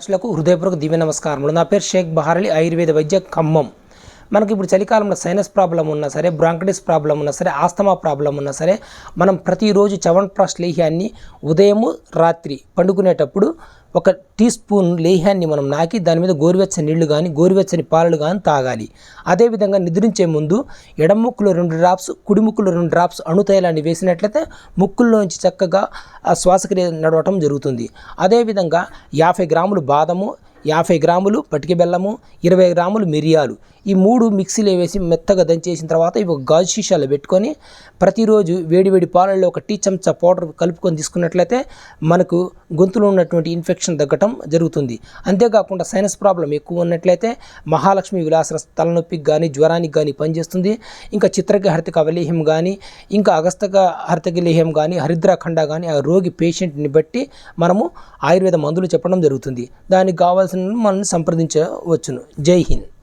లకు హృదయపూర్వక దివ్య నమస్కారములు. నా పేరు షేక్ బహారలి ఆయుర్వేద వైద్య ఖమ్మం. మనకి ఇప్పుడు చలికాలంలో సైనస్ ప్రాబ్లం ఉన్నా సరే బ్రాంకటిస్ ప్రాబ్లం ఉన్నా సరే ఆస్తమా ప్రాబ్లం ఉన్నా సరే మనం ప్రతిరోజు చవన్ప్రాష్ లేహ్యాన్ని ఉదయము రాత్రి పండుకునేటప్పుడు ఒక టీ స్పూన్ లేహ్యాన్ని మనం నాకి దాని మీద గోరువెచ్చని నీళ్ళు కానీ గోరువెచ్చని పాలు కానీ తాగాలి. అదేవిధంగా నిద్రించే ముందు ఎడమ ముక్కులో రెండు డ్రాప్స్ కుడి ముక్కులో రెండు డ్రాప్స్ అణుతైలాన్ని వేసినట్లయితే ముక్కుల్లోంచి చక్కగా ఆ శ్వాసక్రియ నడవటం జరుగుతుంది. అదేవిధంగా యాభై గ్రాములు బాదము యాభై గ్రాములు పటిక బెల్లము ఇరవై గ్రాములు మిరియాలు. ఈ మూడు మిక్సీలో వేసి మెత్తగా దంచేసిన తర్వాత ఇవి ఒక గాజు సీసాలో పెట్టుకొని ప్రతిరోజు వేడివేడి పాలల్లో ఒక టీ చెంచా పౌడర్ కలుపుకొని తీసుకున్నట్లయితే మనకు గొంతులో ఉన్నటువంటి ఇన్ఫెక్షన్ తగ్గటం జరుగుతుంది. అంతేకాకుండా సైనస్ ప్రాబ్లం ఎక్కువ ఉన్నట్లయితే మహాలక్ష్మి విలాస తలనొప్పికి కానీ జ్వరానికి కానీ పనిచేస్తుంది. ఇంకా చిత్రక హరితక అవలేహ్యం కానీ ఇంకా అగస్తక హరితకలేహ్యం కానీ హరిద్రాఖండ కానీ ఆ రోగి పేషెంట్ని బట్టి మనము ఆయుర్వేద మందులు చెప్పడం జరుగుతుంది. దానికి కావాల్సిన మనల్ని సంప్రదించవచ్చును. జై హింద్.